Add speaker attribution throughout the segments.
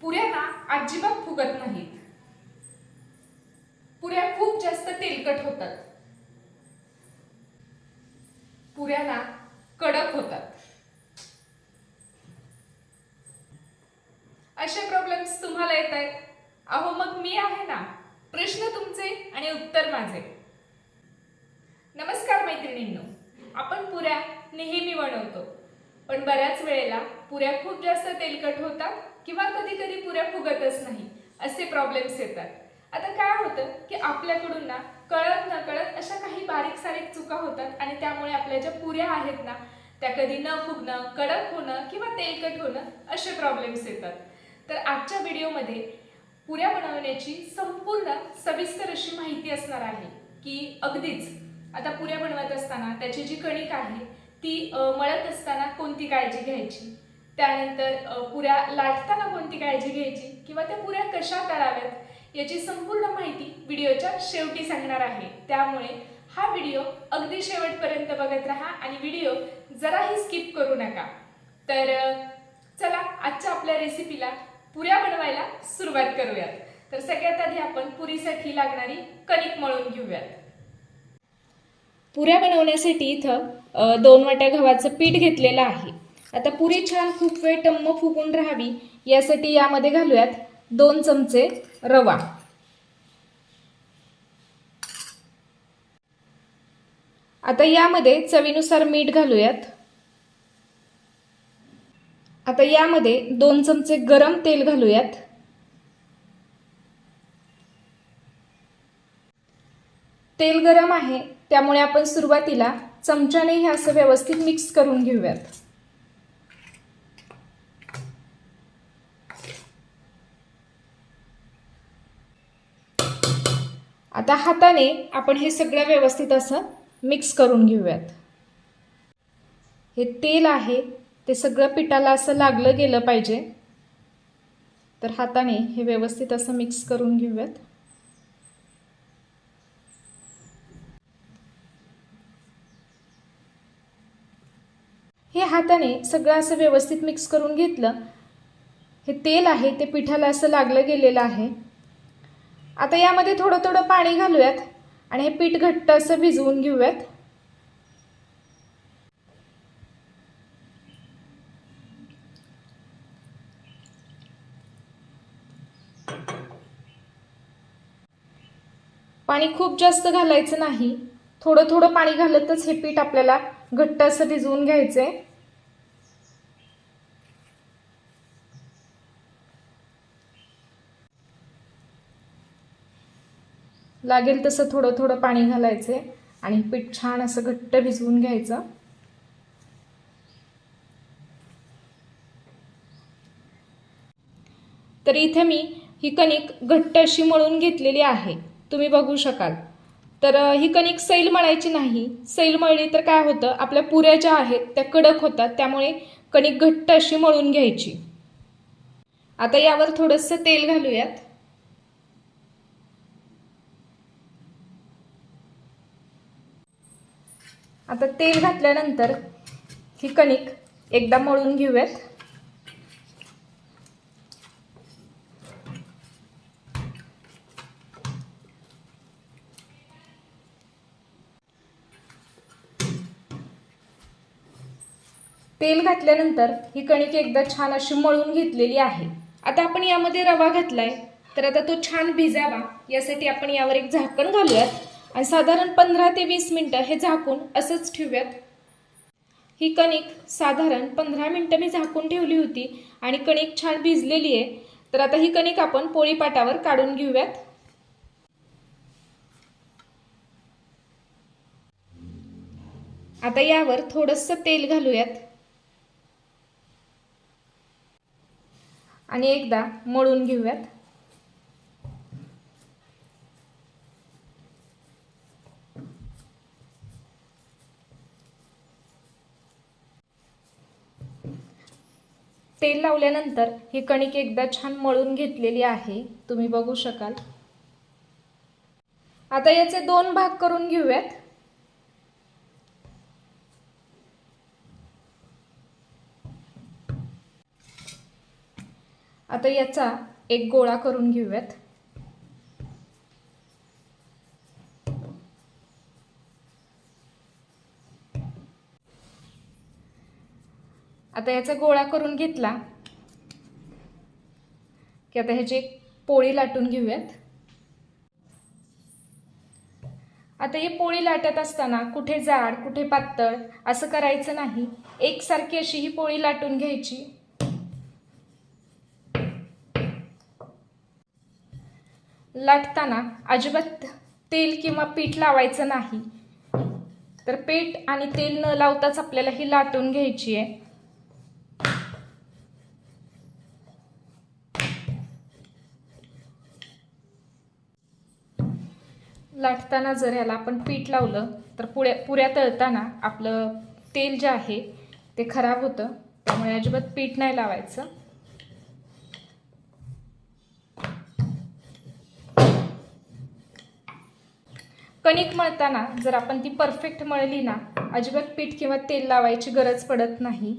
Speaker 1: पुऱ्यांना अजिबात फुगत नाहीत. पुऱ्या खूप जास्त तेलकट होतात. पुऱ्याला कडक होतात. असे प्रॉब्लेम्स तुम्हाला येत आहेत? अहो मग मी आहे ना? प्रश्न तुमचे आणि उत्तर माझे. नमस्कार मैत्रिणींनो. आपण पुऱ्या नेहमी बनवतो. पण बऱ्याच वेळेला पुऱ्या खूप जास्त तेलकट होतात किंवा कधी कधी पुऱ्या फुगतच नाही असे प्रॉब्लेम्स येतात. आता काय होतं की आपल्याकडून ना कळत न कळत अशा काही बारीक सारीक चुका होतात आणि त्यामुळे आपल्या ज्या पुऱ्या आहेत ना त्या कधी न फुगणं कडक होणं किंवा तेलकट होणं असे प्रॉब्लेम्स येतात. तर आजच्या व्हिडिओमध्ये पुऱ्या बनवण्याची संपूर्ण सविस्तर अशी माहिती असणार आहे की अगदीच आता पुऱ्या बनवत असताना त्याची जी कणिक आहे ती मळत असताना कोणती काळजी घ्यायची? त्यानंतर पुऱ्या लाटताना कोणती काळजी घ्यायची किंवा त्या पुऱ्या कशा तळाव्यात याची संपूर्ण माहिती व्हिडिओच्या शेवटी सांगणार आहे. त्यामुळे हा व्हिडिओ अगदी शेवटपर्यंत बघत राहा आणि व्हिडिओ जराही स्किप करू नका. तर चला आजच्या आपल्या रेसिपीला पुऱ्या बनवायला सुरुवात करूयात. तर सगळ्यात आधी आपण पुरीसाठी लागणारी कणिक मळून घेऊयात. पुऱ्या बनवण्यासाठी इथं दोन वाट्या गव्हाचं पीठ घेतलेलं आहे. आता पुरी छान खूप वेळ टम्म फुगून राहावी यासाठी यामध्ये घालूयात दोन चमचे रवा. आता यामध्ये चवीनुसार मीठ घालूयात. आता यामध्ये दोन चमचे गरम तेल घालूयात. तेल गरम आहे त्यामुळे आपण सुरुवातीला चमच्याने हे असं व्यवस्थित मिक्स करून घेऊयात. आता हाताने आपण हे सगळं व्यवस्थित असं मिक्स करून घेऊयात. हे तेल आहे ते सगळं पिठाला असं लागलं गेलं पाहिजे. तर हाताने हे व्यवस्थित असं मिक्स करून घेऊयात. हे हाताने सगळं असं व्यवस्थित मिक्स करून घेतलं. हे तेल आहे ते पिठाला असं लागलं गेलेलं आहे. आता यामध्ये थोडं थोडं पाणी घालूयात आणि हे पीठ घट्ट असं भिजवून घेऊयात. पाणी खूप जास्त घालायचं नाही. थोडं थोडं पाणी घालतच हे पीठ आपल्याला घट्ट असं भिजवून घ्यायचं आहे लागेल तसं थोडं थोडं पाणी घालायचंय आणि पीठ छान असं घट्ट भिजवून घ्यायचं. तर इथे मी ही कणिक घट्ट अशी मळून घेतलेली आहे. तुम्ही बघू शकाल. तर ही कणिक सैल मळायची नाही. सैल मळली तर काय होतं? आपल्या पुऱ्या ज्या आहेत त्या कडक होतात. त्यामुळे कणिक घट्ट अशी मळून घ्यायची. आता यावर थोडंसं तेल घालूयात. आता तेल घातल्यानंतर ही कणिक एकदा मळून घेऊयात. तेल घातल्यानंतर ही कणिक एकदा छान अशी मळून घेतलेली आहे. आता आपण यामध्ये रवा घातलाय तर आता तो छान भिजावा. यासाठी आपण यावर एक झाकण घालूयात. आणि साधारण पंधरा ते वीस मिनटं हे झाकून असंच ठेवूयात. ही कणिक साधारण पंधरा मिनटं मी झाकून ठेवली होती आणि कणिक छान भिजलेली आहे. तर आता ही कणिक आपण पोळीपाटावर काढून घेऊयात. आता यावर थोडंसं तेल घालूयात. आणि एकदा मळून घेऊयात. तेल लावल्यानंतर ही कणिक एकदा छान मळून घेतलेली आहे. तुम्ही बघू शकाल. आता याचे दोन भाग करून घेऊयात. आता याचा एक गोळा करून घेऊयात. आता याचा गोळा करून घेतला की आता ह्याची एक पोळी लाटून घेऊयात. आता ही पोळी लाटत असताना कुठे जाड कुठे पातळ असं करायचं नाही. एकसारखी अशी ही पोळी लाटून घ्यायची. लाटताना अजिबात तेल किंवा पीठ लावायचं नाही. तर पीठ आणि तेल न लावताच आपल्याला ही लाटून घ्यायची आहे. लाटताना जर याला आपण पीठ लावलं तर पुऱ्या पुऱ्या तळताना आपलं तेल जे आहे ते खराब होतं. त्यामुळे अजिबात पीठ नाही लावायचं. कणिक मळताना जर आपण ती परफेक्ट मळली ना अजिबात पीठ किंवा तेल लावायची गरज पडत नाही.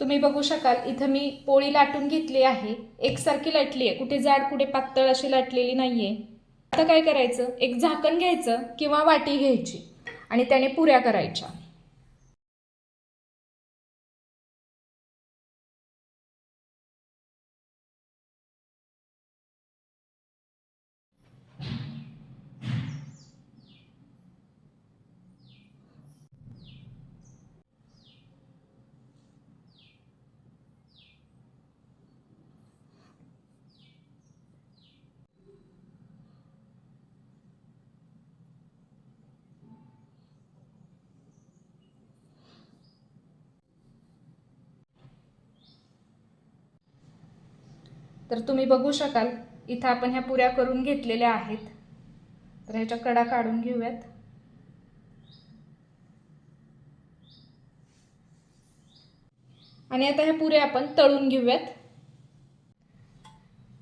Speaker 1: तुम्ही बघू शकाल इथं मी पोळी लाटून घेतली आहे. एकसारखी लाटली आहे. कुठे जाड कुठे पातळ अशी लाटलेली नाहीये. आता काय करायचं? एक झाकण घ्यायचं किंवा वाटी घ्यायची आणि त्याने पुऱ्या करायच्या. तर तुम्ही बघू शकाल इथं आपण ह्या पुऱ्या करून घेतलेल्या आहेत. तर ह्याच्या कडा काढून घेऊयात. आणि आता ह्या पुऱ्या आपण तळून घेऊयात.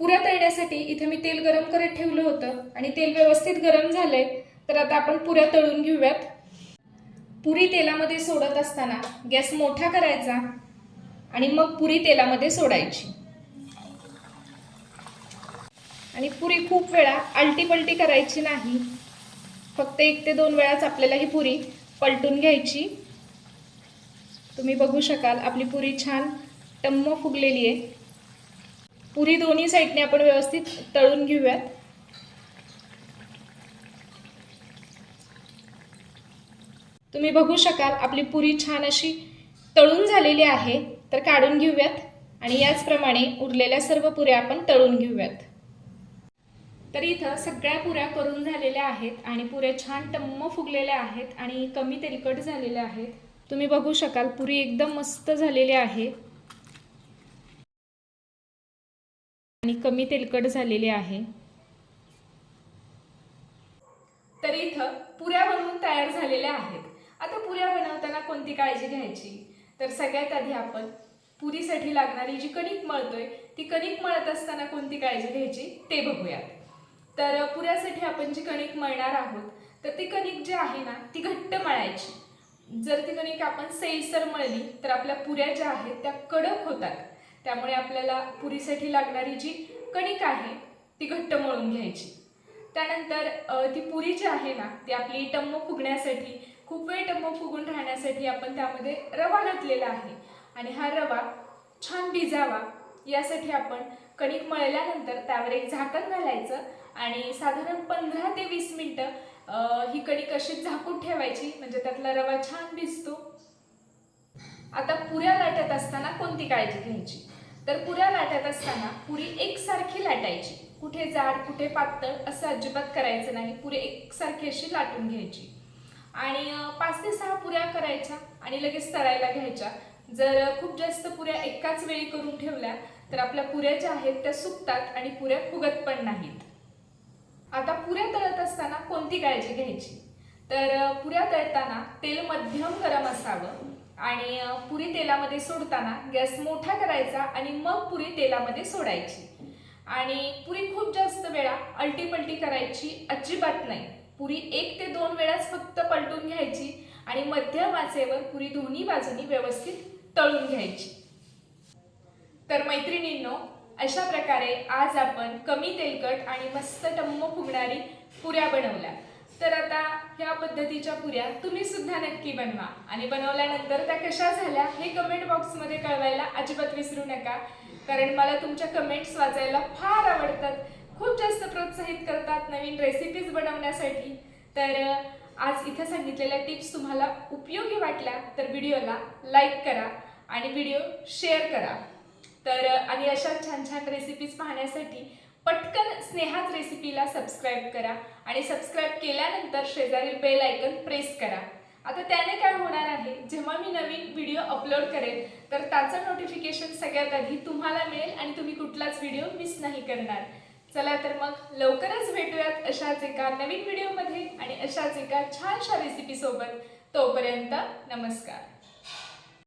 Speaker 1: पुऱ्या तळण्यासाठी इथे मी तेल गरम करत ठेवलं होतं आणि तेल व्यवस्थित गरम झालंय तर आता आपण पुऱ्या तळून घेऊयात. पुरी तेलामध्ये सोडत असताना गॅस मोठा करायचा आणि मग पुरी तेलामध्ये सोडायची. आणि पुरी खूप वेळा आलटी पलटी करायची नाही. फक्त एक ते दोन वेळाच आपल्याला ही पुरी पलटून घ्यायची. तुम्ही बघू शकाल आपली पुरी छान टम्म फुगलेली आहे. पुरी दोन्ही साईडने आपण व्यवस्थित तळून घेऊयात. तुम्ही बघू शकाल आपली पुरी छान अशी तळून झालेली आहे. तर काढून घेऊयात आणि याचप्रमाणे उरलेल्या सर्व पुऱ्या आपण तळून घेऊयात. तर इथं सगळ्या पुऱ्या करून झालेल्या आहेत आणि पुऱ्या छान टम्म फुगलेल्या आहेत आणि कमी तेलकट झालेल्या आहेत. तुम्ही बघू शकाल पुरी एकदम मस्त झालेली आहे. आणि कमी तेलकट झालेली आहे. तर इथं पुऱ्या बनवून तयार झालेल्या आहेत. आता पुऱ्या बनवताना कोणती काळजी घ्यायची? तर सगळ्यात आधी आपण पुरीसाठी लागणारी जी कणिक मळतोय ती कणिक मळत असताना कोणती काळजी घ्यायची? ते बघूयात. तर पुऱ्यासाठी आपण जी कणिक मळणार आहोत तर ती कणिक जी आहे ना ती घट्ट मळायची. जर ती कणिक आपण सैलसर मळली तर आपल्या पुऱ्या ज्या आहेत त्या कडक होतात. त्यामुळे आपल्याला पुरीसाठी लागणारी जी कणिक आहे ती घट्ट मळून घ्यायची. त्यानंतर ती पुरी जी आहे ना ती आपली टम्म फुगण्यासाठी खूप वेळ टम्म फुगून राहण्यासाठी आपण त्यामध्ये रवा घातलेला आहे. आणि हा रवा छान भिजावा. यासाठी आपण कणिक मळल्यानंतर त्यावर एक झाकण घालायचं. आणि साधारण पंधरा ते वीस मिनटं ही कणिक अशी झाकून ठेवायची म्हणजे त्यातला रवा छान भिजतो. आता पुऱ्या लाटत असताना कोणती काळजी घ्यायची? तर पुऱ्या लाटत असताना पुरी एकसारखी लाटायची. कुठे जाड कुठे पातळ असं अजिबात करायचं नाही. पुरी एकसारखी अशी लाटून घ्यायची. आणि पाच ते सहा पुऱ्या करायच्या आणि लगेच तळायला घ्यायच्या. जर खूप जास्त पुऱ्या एकाच वेळी करून ठेवल्या तर आपल्या पुऱ्या ज्या आहेत त्या सुकतात आणि पुऱ्या फुगत पण नाहीत. असताना कोणती काळजी घ्यायची? तर पुऱ्या तळताना तेल मध्यम गरम असावं आणि पुरी तेलामध्ये सोडताना गॅस मोठा करायचा आणि मग पुरी तेलामध्ये सोडायची. आणि पुरी खूप जास्त वेळा अल्टीपलटी करायची अजिबात नाही. पुरी एक ते दोन वेळाच फक्त पलटून घ्यायची आणि मध्यम आचेवर पुरी दोन्ही बाजूनी व्यवस्थित तळून घ्यायची. तर मैत्रिणींनो अशा प्रकारे आज आपण कमी तेलकट आणि मस्त टम्म फुगणारी पुऱ्या बनवल्या. तर आता ह्या पद्धतीच्या पुऱ्या तुम्ही सुद्धा नक्की बनवा. आणि बनवल्यानंतर त्या कशा झाल्या हे कमेंट बॉक्समध्ये कळवायला अजिबात विसरू नका. कारण मला तुमच्या कमेंट्स वाचायला फार आवडतात. खूप जास्त प्रोत्साहित करतात नवीन रेसिपीज बनवण्यासाठी. तर आज इथं सांगितलेल्या टिप्स तुम्हाला उपयोगी वाटल्या तर व्हिडिओला लाईक करा आणि व्हिडिओ शेअर करा. तर आणि अशा छान छान रेसिपीज पाहण्यासाठी पटकन स्नेहाच रेसिपीला सबस्क्राईब करा आणि सबस्क्राईब केल्यानंतर शेजारील बेल आयकन प्रेस करा. आता त्याने काय होणार आहे? जेव्हा मी नवीन व्हिडिओ अपलोड करेल तर त्याचं नोटिफिकेशन सगळ्यात आधी तुम्हाला मिळेल आणि तुम्ही कुठलाच व्हिडिओ मिस नाही करणार. चला तर मग लवकरच भेटूयात अशाच एका नवीन व्हिडिओमध्ये आणि अशाच एका छानशा रेसिपीसोबत तोपर्यंत नमस्कार.